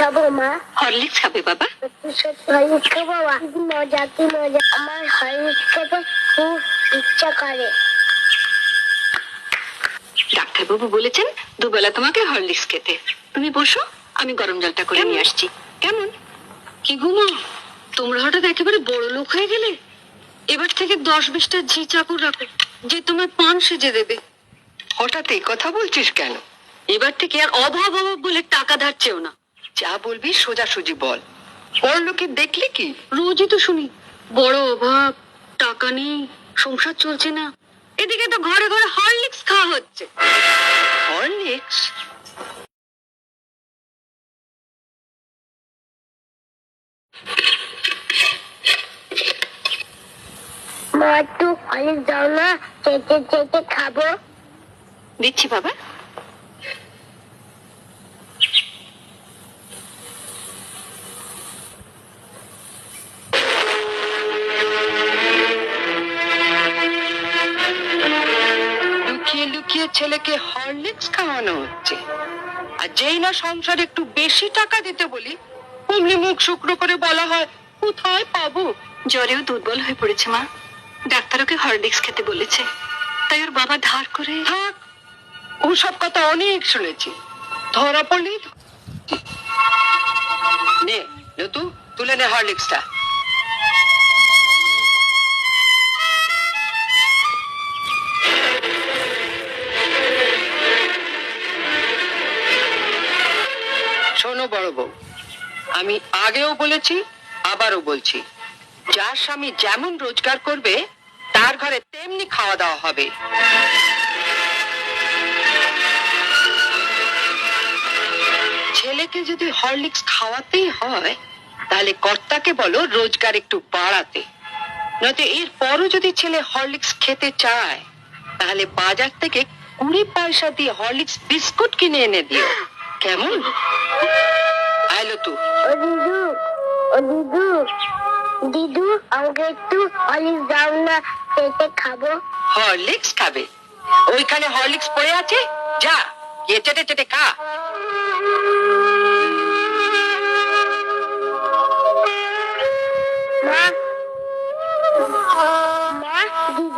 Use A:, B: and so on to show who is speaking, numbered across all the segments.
A: খাব মা।
B: হরলিক্স খাবে বাবা?
A: সত্যি খাব। মজা কি মজা। আমার হরিশ খেতে খুব ইচ্ছা করে।
B: ডাক্তারবাবু বলেছেন দুবেলা তোমাকে হরলিক্স খেতে। তুমি বসো আমি গরম জলটা করে নিয়ে আসছি। কেমন? কি ঘুমো? তোমরা হঠাৎ একেবারে বড় লোক হয়ে গেলে? এবার থেকে দশ বিশটা ঝি চাকর রাখো যে তোমার পান সেজে দেবে।
C: হঠাৎ এই কথা বলছিস কেন?
B: এবার থেকে আর অভাব অভাব বলে টাকা ধার চেও না।
C: যা বলবি সোজাসুজি বল। বড় লোকের দেখলি কি?
B: রোজই তো শুনি। বড় অভাব টাকা নেই সংসার চলছে না। এদিকে তো ঘরে ঘরে হরলিক্স খাওয়া হচ্ছে।
C: হরলিক্স?
A: মা একটু হরিশ দাও না চেটে চেটে খাব।
B: দিচ্ছি বাবা।
C: লুকিয়ে ছেলেকে হরলিক্স খাওয়ানো হচ্ছে। আর যেই না সংসার একটু বেশি টাকা দিতে বলি অমনি মুখ শুকনো করে বলা হয় কোথায় পাবো?
B: জ্বরেও দুর্বল হয়ে পড়েছে মা। ডাক্তার ওকে হরলিক্স খেতে বলেছে। তাই ওর বাবা ধার করে
C: থাক ওসব কথা অনেক শুনেছি। ধরা পড়লি নে তুলে নে হরলিক্সটা। শোনো বড় বউ। আমি আগেও বলেছি, আবারও বলছি, যার স্বামী যেমন রোজগার করবে, তার ঘরে তেমনি খাওয়া দাওয়া হবে। ছেলেকে যদি হরলিক্স খাওয়াতেই হয়, তাহলে কর্তাকে বলো রোজগার একটু বাড়াতে। নয়তো এর পরও যদি ছেলে হরলিক্স খেতে চায়, তাহলে বাজার থেকে কুড়ি পয়সা দিয়ে হরলিক্স বিস্কুট কিনে এনে দিও। কেমন? আইলো তু
A: ও দিদু ও দিদু। দিদু আমাকে একটু হরিশ দাও না চেটে খাব।
C: হরলিক্স খাবে? ওইখানে হরলিক্স পড়ে আছে? যা গিয়ে চেটে চেটে খা।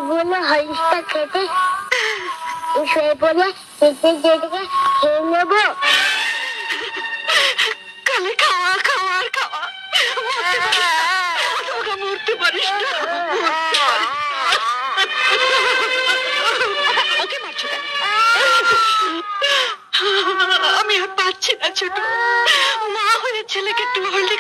A: বলে হরিশটা খেতে। শুয়ে পড়ে চেটে চেটে খেয়ে নেব।
B: কালে খাওয়া খাওয়া খাওয়া। তোরা মরতে পারিস না।
C: ওকে মারছো কেন?
B: আমি আর পাচ্ছি না ছোট। মা হয়ে ছেলেকে একটু হরলিক্স